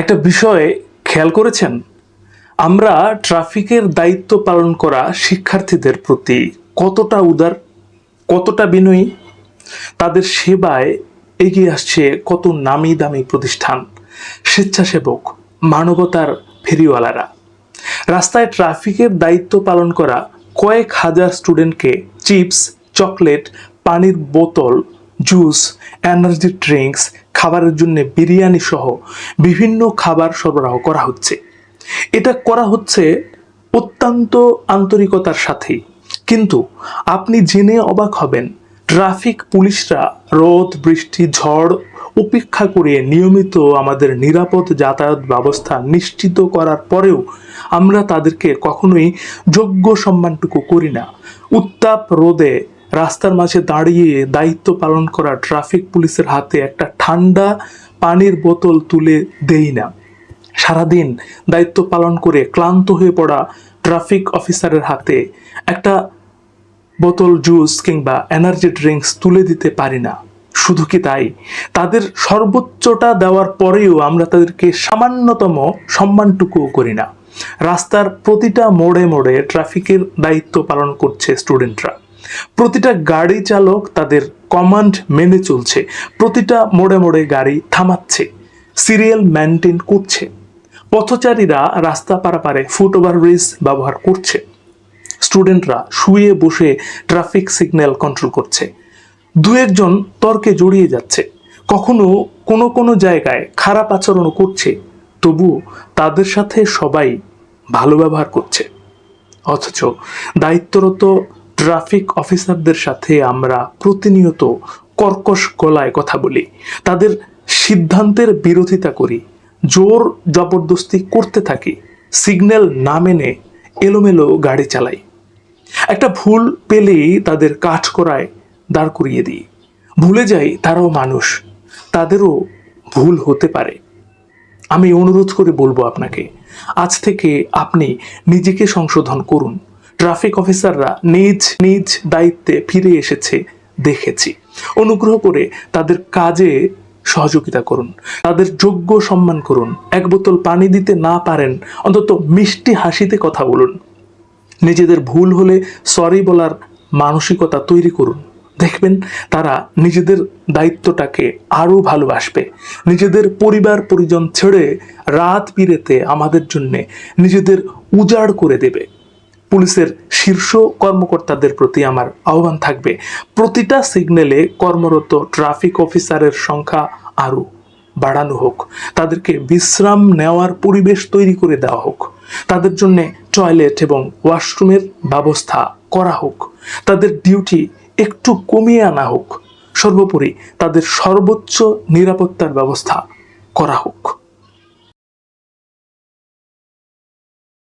একটা বিষয়ে খেয়াল করেছেন? আমরা ট্রাফিকের দায়িত্ব পালন করা শিক্ষার্থীদের প্রতি কতটা উদার, কতটা বিনয়ী? তাদের সেবায় এগিয়ে আসছে কত নামি দামি প্রতিষ্ঠান, স্বেচ্ছাসেবক, মানবতার ফেরিওয়ালারা। রাস্তায় ট্রাফিকের দায়িত্ব পালন করা কয়েক হাজার স্টুডেন্টকে চিপস, চকলেট, পানির বোতল জুস, এনার্জি ড্রিঙ্কস, খাবারের জন্য বিরিয়ানি সহ বিভিন্ন খাবার সরবরাহ করা হচ্ছে। এটা করা হচ্ছে অত্যন্ত আন্তরিকতার সাথেই। কিন্তু আপনি জেনে অবাক হবেন, ট্রাফিক পুলিশরা রোদ, বৃষ্টি, ঝড় উপেক্ষা করে নিয়মিত আমাদের নিরাপদ যাতায়াত ব্যবস্থা নিশ্চিত করার পরেও আমরা তাদেরকে কখনোই যোগ্য সম্মানটুকু করি না। উত্তাপ রোদে রাস্তার মাঝে দাঁড়িয়ে দায়িত্ব পালন করা ট্রাফিক পুলিশের হাতে একটা ঠান্ডা পানির বোতল তুলে দেই না। সারাদিন দায়িত্ব পালন করে ক্লান্ত হয়ে পড়া ট্রাফিক অফিসারের হাতে একটা বোতল জুস কিংবা এনার্জি ড্রিঙ্কস তুলে দিতে পারি না। শুধু কি তাই? তাদের সর্বোচ্চটা দেওয়ার পরেও আমরা তাদেরকে সামান্যতম সম্মানটুকুও করি না। রাস্তার প্রতিটা মোড়ে মোড়ে ট্রাফিকের দায়িত্ব পালন করছে স্টুডেন্টরা। প্রতিটা গাড়ি চালক তাদের কমান্ড মেনে চলছে, প্রতিটা মোড়ে মোড়ে গাড়ি থামাচ্ছে সিরিয়াল মেনটেন করছে, পথচারীরা রাস্তা পারাপারে ফুট ওভারব্রিজ ব্যবহার করছে স্টুডেন্টরা শুয়ে বসে ট্রাফিক সিগন্যাল কন্ট্রোল করছে, দু একজন তর্কে জড়িয়ে যাচ্ছে, কখনো কোনো কোনো জায়গায় খারাপ আচরণও করছে, তবুও তাদের সাথে সবাই ভালো ব্যবহার করছে, অথচ দায়িত্বরত ট্রাফিক অফিসারদের সাথে আমরা প্রতিনিয়ত কর্কশ গলায় কথা বলি। তাদের সিদ্ধান্তের বিরোধিতা করি। জোর জবরদস্তি করতে থাকি। সিগন্যাল না মেনে এলোমেলো গাড়ি চালাই। একটা ভুল পেলেই তাদের কাঠ করায় দাঁড় করিয়ে দিই। ভুলে যাই তারাও মানুষ। তাদেরও ভুল হতে পারে। আমি অনুরোধ করে বলব আপনাকে, আজ থেকে আপনি নিজেকে সংশোধন করুন। ট্রাফিক অফিসাররা নিজ নিজ দায়িত্বে ফিরে এসেছে, দেখেছি। অনুগ্রহ করে তাদের কাজে সহযোগিতা করুন। তাদের যোগ্য সম্মান করুন। এক বোতল পানি দিতে না পারেন, অন্তত মিষ্টি হাসিতে কথা বলুন। নিজেদের ভুল হলে সরি বলার মানসিকতা তৈরি করুন। দেখবেন তারা নিজেদের দায়িত্বটাকে আরও ভালোবাসবে। নিজেদের পরিবার পরিজন ছেড়ে রাত বিরেতে আমাদের জন্যে নিজেদের উজাড় করে দেবে। পুলিশের শীর্ষ কর্মকর্তাদের প্রতি আমার আহ্বান থাকবে। প্রতিটা সিগন্যালে কর্মরত ট্রাফিক অফিসারের সংখ্যা আরও বাড়ানো হোক। তাদেরকে বিশ্রাম নেওয়ার পরিবেশ তৈরি করে দেওয়া হোক। তাদের জন্যে টয়লেট এবং ওয়াশরুমের ব্যবস্থা করা হোক। তাদের ডিউটি একটু কমিয়ে আনা হোক। সর্বোপরি তাদের সর্বোচ্চ নিরাপত্তার ব্যবস্থা করা হোক।